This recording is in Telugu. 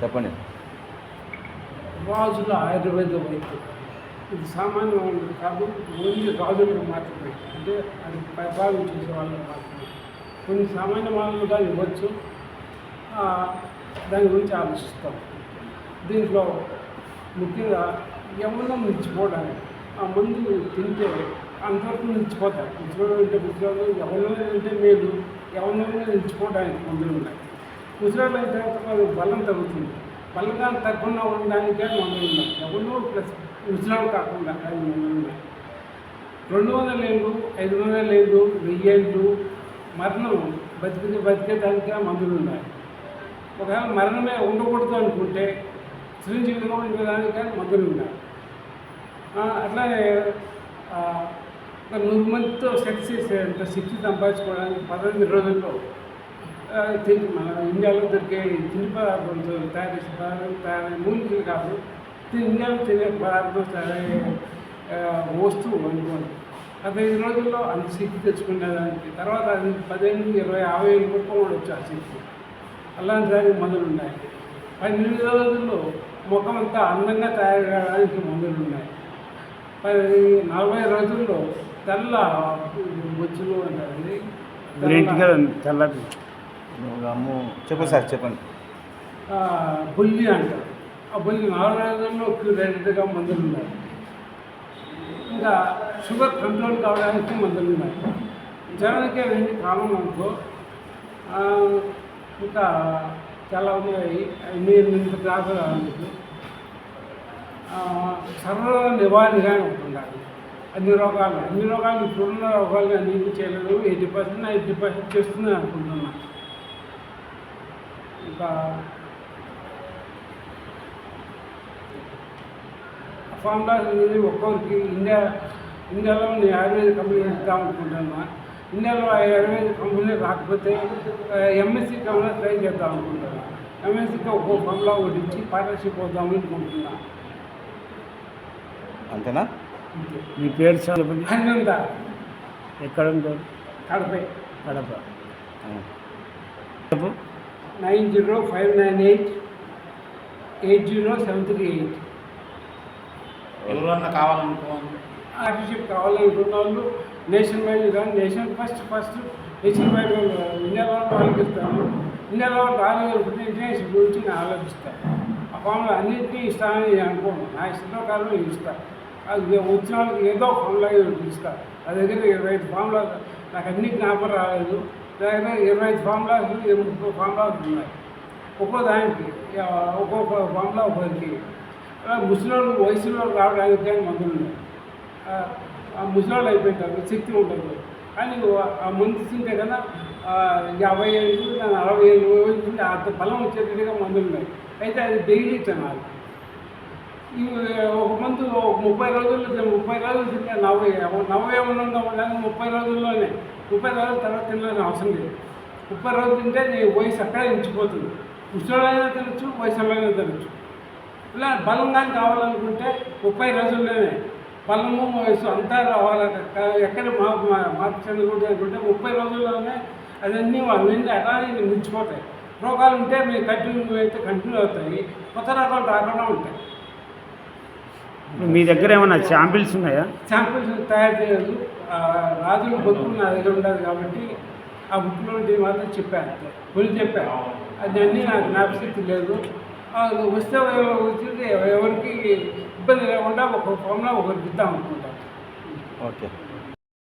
చెప్పండి. రాజుల ఆయుర్వేద వైద్యం ఇది సామాన్యమైనది కాదు ఓన్లీ రాజులకు మాత్రమే. అంటే అది ప్రభావం చేసే వాళ్ళకి మాత్రమే. కొన్ని సామాన్య వాళ్ళుగా ఇవ్వచ్చు. దాని గురించి ఆలోచిస్తాం. దీంట్లో ముఖ్యంగా యవ్వనం నిలిచిపోవడానికి ఆ మందు తింటే అంతవరకు నిలిచిపోతాయి. నిలిచిపోవడం అంటే ముఖ్యంగా ఎవరినో అంటే మేలు. యవ్వనంలో నిలిచిపోవడానికి మందులు ఉన్నాయి. ముసలి అయిన తర్వాత వాళ్ళకి బలం తగ్గుతుంది. బలంగా తగ్గకుండా ఉండడానికి కానీ మందులు ఉన్నాయి ఎవరు ప్లస్ ముసలాలు కాకుండా కానీ మందులు ఉన్నాయి రెండు వందల ఏళ్ళు ఐదు వందల ఏళ్ళు వెయ్యి ఏళ్ళు మరణం బతికి బతికేదానికే మందులు ఉన్నాయి ఒకవేళ మరణమే ఉండకూడదు అనుకుంటే చిరంజీవిగా ఉండేదానికే కానీ మందులు ఉన్నాయి అట్లానే ఒక నూరు మందితో సెట్ చేసేంత శక్తి సంపాదించుకోవడానికి పదహైదు రోజుల్లో మన ఇండియాలో దొరికే తిని పదార్థాలతో తయారు చేసే పదార్థాలు తయారయ్యే మూలికలు కాదు. ఇండియాలో తినే పదార్థం తయారయ్యే వస్తువు అనుకోండి. పదహైదు రోజుల్లో అంత శక్తి తెచ్చుకునేదానికి. తర్వాత అది పదిహేను ఇరవై యాభై ఏళ్ళు కూడా ఉండొచ్చు ఆ శక్తి. అలాంటి దానికి మందులు ఉన్నాయి పన్నెండు రోజుల్లో ముఖం అంతా అందంగా తయారు కావడానికి మందులు ఉన్నాయి పది నలభై రోజుల్లో తెల్ల బొచ్చులు ఉంటుంది గ్రీన్ చెప్పండి సార్ చెప్పండి. ఆ, బుల్లి అంటారు. ఆ బుల్లి నాలుగు రోజుల్లో క్యూరేటెడ్గా మందులు ఉన్నాయి ఇంకా షుగర్ కంట్రోల్ కావడానికి మందులు ఉన్నాయి జనానికి రెండు కాలం అనుకో. ఇంకా చాలా ఉన్నాయి. అవి మీరు ఇంత దాకా మీకు సర్వ నివారణగా ఉంటుండాలి అన్ని రోగాలు అన్ని రోగాలు ఇప్పుడున్న రోగాలు అన్ని చేయలేదు. ఎయిటీ పర్సెంట్ నైంటీ పర్సెంట్ చేస్తుంది అనుకుంటున్నాను ఇంకా ఫార్ములా అనేది ఒక్కొక్కరికి ఇండియా ఇండియాలో నేను ఆయుర్వేద కంపెనీ ఇద్దాం అనుకుంటున్నా ఇండియాలో ఆ ఆయుర్వేద కంపెనీ రాకపోతే ఎంఎస్సి కంపెనీ ట్రై చేద్దాం అనుకుంటున్నా ఎంఎస్సికి ఒక్కో ఫార్ములా ఒకటి ఇచ్చి పార్ట్నర్షిప్ అవుదామని అనుకుంటున్నా. అంతేనా? మీ పేరు చెప్పండి హన్నంద ఎక్కడ ఉంటారు? కడపై. కడప. చెప్పు. Nine zero five nine eight eight zero seven three eight. ఎవరన్నా కావాలనుకో పార్ట్నర్షిప్ కావాలనుకున్న వాళ్ళు నేషన్ వైడ్ కానీ nation first first nation wide ఇండియాలో ఉన్న వాళ్ళకి ఇస్తాను ఇండియాలో రాలేదనుకుంటే ఇంటర్నేషనల్ గురించి నేను ఆలోచిస్తాను ఆ ఫామ్లో అన్నింటినీ ఇస్తానని నేను అనుకోను. నా ఇష్టం ప్రకారం నేను ఇస్తాను. అది వచ్చిన వాళ్ళకి ఏదో ఫామ్లో ఇస్తాను. నా దగ్గర ఇరవై ఐదు ఫామ్లో నాకు అన్ని జ్ఞాపకం రాలేదు. నా ఇరవై ఐదు ఫామ్లాస్ ముప్పై ఫామ్లాస్ ఉన్నాయి. ఒక్కో దానికి ఒక్కొక్క ఫామ్లో ఒకరికి. ముసలి వయసులో రావడానికి కానీ మందులు ఉన్నాయి. ఆ, ఆ అయిపోయింటారు శక్తి ఉంటుంది. కానీ ఆ మందు తింటే కదా యాభై ఏళ్ళు నలభై ఏళ్ళు వయసు అంత బలం వచ్చేటట్టుగా మందులు ఉన్నాయి. అయితే అది డైలీ తినాలి. ఇవి ఒక మందు ఒక ముప్పై రోజుల్లో ముప్పై రోజులు తింటే నవ్వు నవ్వు ఏమన్నా ఉండడానికి ముప్పై రోజుల్లోనే. ముప్పై రోజుల తర్వాత తినాలని అవసరం లేదు. ముప్పై రోజులు తింటే నీ వయసు అక్కడే ఉంచిపోతుంది ముసలోళ్ళైనా తినచ్చు వయసులోనే తినచ్చు. ఇలా బలంగా కావాలనుకుంటే ముప్పై రోజుల్లోనే బలము వయసు అంతా రావాలంటే ఎక్కడ మార్పు మా- మార్పు చెందకూడదు అనుకుంటే ముప్పై రోజుల్లోనే అవన్నీ అవన్నీ అలానే మించిపోతాయి రోగాలు ఉంటే మీరు కంటిన్యూ అయితే కంటిన్యూ అవుతాయి. కొత్త రోగాలు రాకుండా ఉంటాయి. మీ దగ్గర ఏమైనా శాంపిల్స్ ఉన్నాయా? శాంపిల్స్ తయారు చేయదు ఆ, రాజుల బుక్ నా దగ్గర ఉండదు కాబట్టి ఆ బుక్లో మాత్రం చెప్పాను కొన్ని చెప్పాను అది అన్నీ నాకు జ్ఞాపశక్తి లేదు. ఆ, వస్తే వచ్చింది ఎవరికి ఇబ్బంది లేకుండా ఒక ఫామ్లో ఒకరికి ఇద్దాం అనుకుంటాను ఓకే.